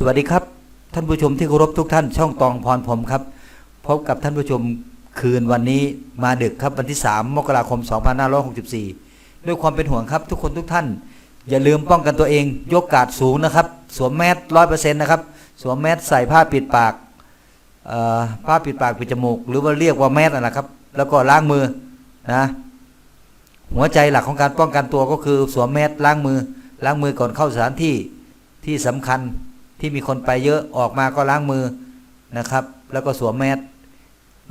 สวัสดีครับ ท่านผู้ชมที่เคารพทุกท่าน ช่องตองพรผมครับ พบกับท่านผู้ชมคืนวันนี้มาดึกครับวันที่ 3 มกราคม 2564 ด้วยความเป็นห่วงครับ ทุกคนทุกท่าน อย่าลืมป้องกันตัวเอง ยกกาดสูงนะครับ สวมแมสร้อยเปอร์เซ็นต์นะครับ สวมแมสใส่ผ้าปิดปากผ้าปิดปากปิดจมูก หรือว่าเรียกว่าแมสนั่นะครับ แล้วก็ล้างมือนะหัวใจหลักของการป้องกันตัวก็คือสวมแมสล้างมือล้างมือก่อนเข้าสถานที่ที่สำคัญ ที่มีคนไปเยอะออกมาก็ล้างมือนะครับ แล้วก็สวมแมส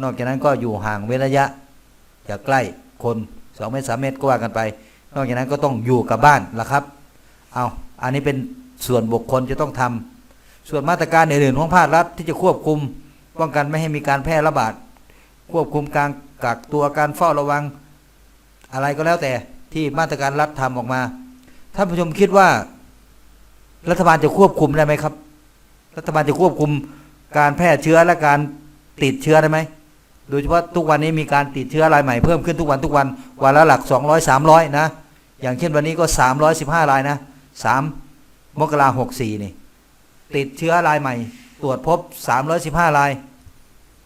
นอกจากนั้นก็อยู่ห่างเว้นระยะ อย่าใกล้คนสองเมตรสามเมตรก็ว่ากันไป นอกจากนั้นก็ต้องอยู่กับบ้านละครับ เอาอันนี้เป็นส่วนบุคคลจะต้องทำส่วนมาตรการอื่นๆของภาครัฐที่จะควบคุมป้องกันไม่ให้มีการแพร่ระบาด ควบคุมการกักตัวการเฝ้าระวัง อะไรก็แล้วแต่ที่มาตรการรัฐทำออกมาท่านผู้ชมคิดว่า รัฐบาลจะควบคุมได้ไหมครับ รัฐบาลจะควบคุมการแพร่เชื้อและการติดเชื้อได้ไหมโดยเฉพาะทุกวันนี้มีการติดเชื้อรายใหม่เพิ่มขึ้นทุกวันทุกวันวันละหลัก 200 300 นะ อย่างเช่นวันนี้ก็ 315 รายนะ3มกราหกสี่นี่ ติดเชื้อรายใหม่ ตรวจพบ 315 ราย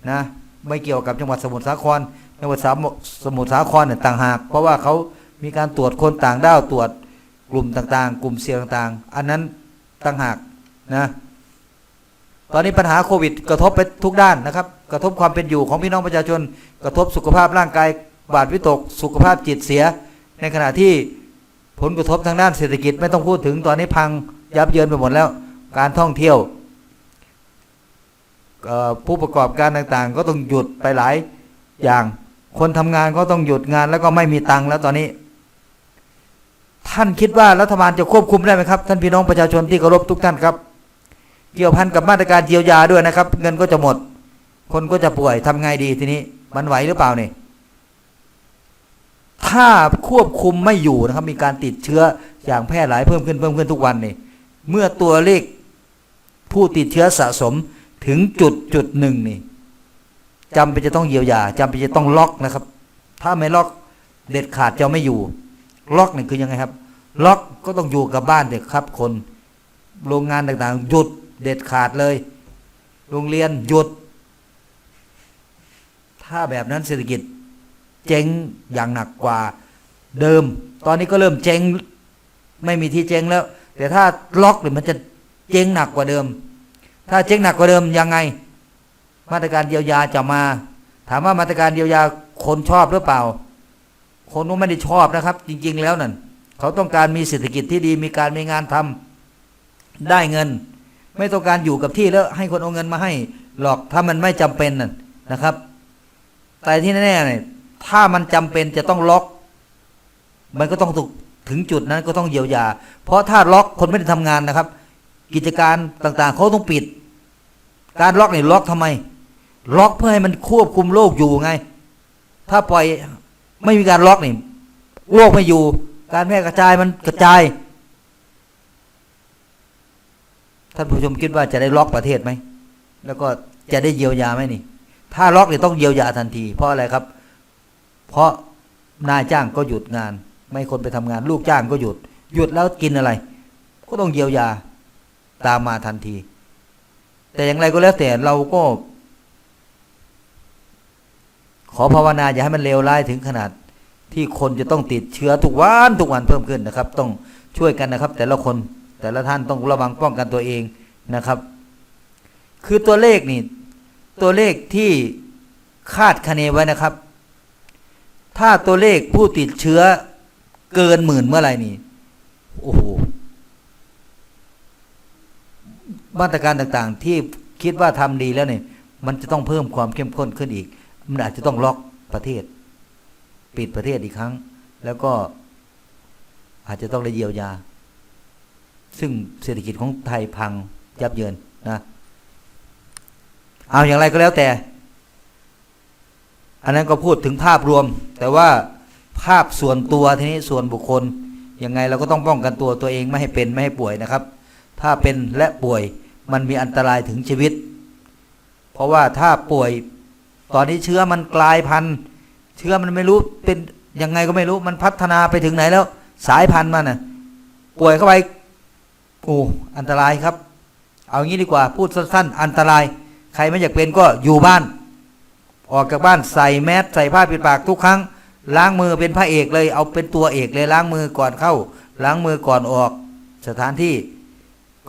นะไม่เกี่ยวกับจังหวัดสมุทรสาครจังหวัดสามสมุทรสาครเนี่ยต่างหาก เพราะว่าเขามีการตรวจคนต่างด้าวตรวจกลุ่มต่างๆ กลุ่มเสี่ยงต่างๆ อันนั้น ต่างหากนะตอนนี้ปัญหาโควิด กระทบไปทุกด้านนะครับ กระทบความเป็นอยู่ของพี่น้องประชาชน กระทบสุขภาพร่างกายบาดวิตก สุขภาพจิตเสีย ในขณะที่ผลกระทบทางด้านเศรษฐกิจไม่ต้องพูดถึงตอนนี้พังยับเยินไปหมดแล้ว การท่องเที่ยวผู้ประกอบการต่างๆ ก็ต้องหยุดไปหลายอย่าง คนทำงานก็ต้องหยุดงานแล้วก็ไม่มีตังค์แล้วตอนนี้ ท่านคิดว่ารัฐบาลจะควบคุมได้ไหมครับ ท่านพี่น้องประชาชนที่เคารพทุกท่านครับ เกี่ยวพันกับมาตรการเยียวยาด้วยนะครับ เงินก็จะหมด คนก็จะป่วยทำไงดีทีนี้ มันไหวหรือเปล่านี่ถ้าควบคุมไม่อยู่นะครับ มีการติดเชื้ออย่างแพร่หลายเพิ่มขึ้นเพิ่มขึ้นทุกวันนี่เมื่อตัวเลขผู้ติดเชื้อสะสมถึงจุดจุดหนึ่งนี่จำเป็นจะต้องเยียวยาจำเป็นจะต้องล็อกนะครับ ถ้าไม่ล็อกเด็ดขาดจะไม่อยู่ ล็อกนี่คือยังไงครับ ล็อกก็ต้องอยู่กับบ้านเด็กครับ คน โรงงานต่างๆ หยุดเด็ดขาดเลย โรงเรียนหยุด ถ้าแบบนั้นเศรษฐกิจ เจ๊งอย่างหนักกว่าเดิม ตอนนี้ก็เริ่มเจ๊งไม่มีที่เจ๊งแล้ว แต่ถ้าล็อกเนี่ยมันจะเจ๊งหนักกว่าเดิม ถ้าเจ๊งหนักกว่าเดิมยังไง มาตรการเยียวยาจะมา ถามว่ามาตรการเยียวยาคนชอบหรือเปล่า คนก็ไม่ได้ชอบนะครับ จริง ๆ แล้วนั่นเขาต้องการมีเศรษฐกิจที่ดีมีการมีงานทำได้เงิน ไม่ต้องการอยู่กับที่แล้วให้คนเอาเงินมาให้หรอกถ้ามันไม่จำเป็นน่ะนะครับ แต่ที่แน่ๆเนี่ยถ้ามันจำเป็นจะต้องล็อก มันก็ต้องถูกถึงจุดนั้นก็ต้องเยียวยา เพราะถ้าล็อกคนไม่ได้ทำงานนะครับ กิจการต่างๆเขาต้องปิด การล็อกเนี่ยล็อกทำไม ล็อกเพื่อให้มันควบคุมโรคอยู่ไง ถ้าปล่อย ไม่มีการล็อกนี่โรคไม่อยู่ การแพร่กระจายมันกระจาย ท่านผู้ชมคิดว่าจะได้ล็อกประเทศไหม แล้วก็จะได้เยียวยาไหมนี่ ถ้าล็อกเนี่ยต้องเยียวยาทันที เพราะอะไรครับ เพราะนายจ้างก็หยุดงาน ไม่คนไปทำงาน ลูกจ้างก็หยุด หยุดแล้วกินอะไร ก็ต้องเยียวยาตามมาทันที แต่อย่างไรก็แล้วแต่เราก็ อภาวนาอย่าให้มันเลวร้ายถึงขนาดที่คนจะต้องติดเชื้อทุกวันทุกวันเพิ่มขึ้นนะครับ ต้องช่วยกันนะครับ แต่ละคนแต่ละท่านต้องระวังป้องกันตัวเองนะครับ คือตัวเลขนี่ ตัวเลขที่คาดคะเนไว้นะครับ ถ้าตัวเลขผู้ติดเชื้อเกินหมื่นเมื่อไหร่นี่โอ้โหมาตรการต่างๆ ที่คิดว่าทำดีแล้วเนี่ยมันจะต้องเพิ่มความเข้มข้นขึ้นอีก มันอาจจะต้องล็อกประเทศ ปิดประเทศอีกครั้ง แล้วก็อาจจะต้องได้เยียวยา ซึ่งเศรษฐกิจของไทยพังยับเยินนะ เอาอย่างไรก็แล้วแต่ อันนั้นก็พูดถึงภาพรวม แต่ว่าภาพส่วนตัวทีนี้ส่วนบุคคลยังไงเราก็ต้องป้องกันตัวตัวเองไม่ให้เป็นไม่ให้ป่วยนะครับ ถ้าเป็นและป่วยมันมีอันตรายถึงชีวิต เพราะว่าถ้าป่วย ตอนนี้เชื้อมันกลายพันธุ์เชื้อมันไม่รู้เป็นยังไงก็ไม่รู้มันพัฒนาไปถึงไหนแล้ว สายพันธุ์มันน่ะป่วยเข้าไปโอ้อันตรายครับ เอางี้ดีกว่าพูดสั้นๆ อันตราย ใครไม่อยากเป็นก็อยู่บ้าน ออกจากบ้านใส่แมสใส่ผ้าปิดปากทุกครั้ง ล้างมือเป็นพระเอกเลย เอาเป็นตัวเอกเลยล้างมือก่อนเข้า ล้างมือก่อนออก สถานที่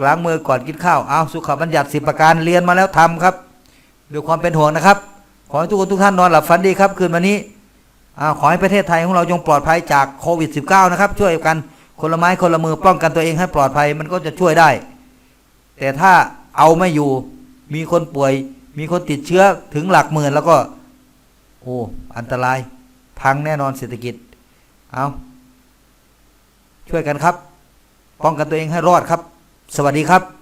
ล้างมือก่อนกินข้าวเอาสุขบัญญัติสิบประการเรียนมาแล้วทำครับด้วยความเป็นห่วงนะครับ ขอให้ทุกคนทุกท่านนอนหลับฝันดีครับ คืนวันนี้ขอให้ประเทศไทยของเราจงปลอดภัยจากโควิด -19 นะครับ ช่วยกันคนละไม้คนละมือป้องกันตัวเองให้ปลอดภัยมันก็จะช่วยได้ แต่ถ้าเอาไม่อยู่มีคนป่วย มีคนติดเชื้อถึงหลักหมื่นแล้วก็ โอ้อันตราย พังแน่นอนเศรษฐกิจ เอาช่วยกันครับ ป้องกันตัวเองให้รอดครับ สวัสดีครับ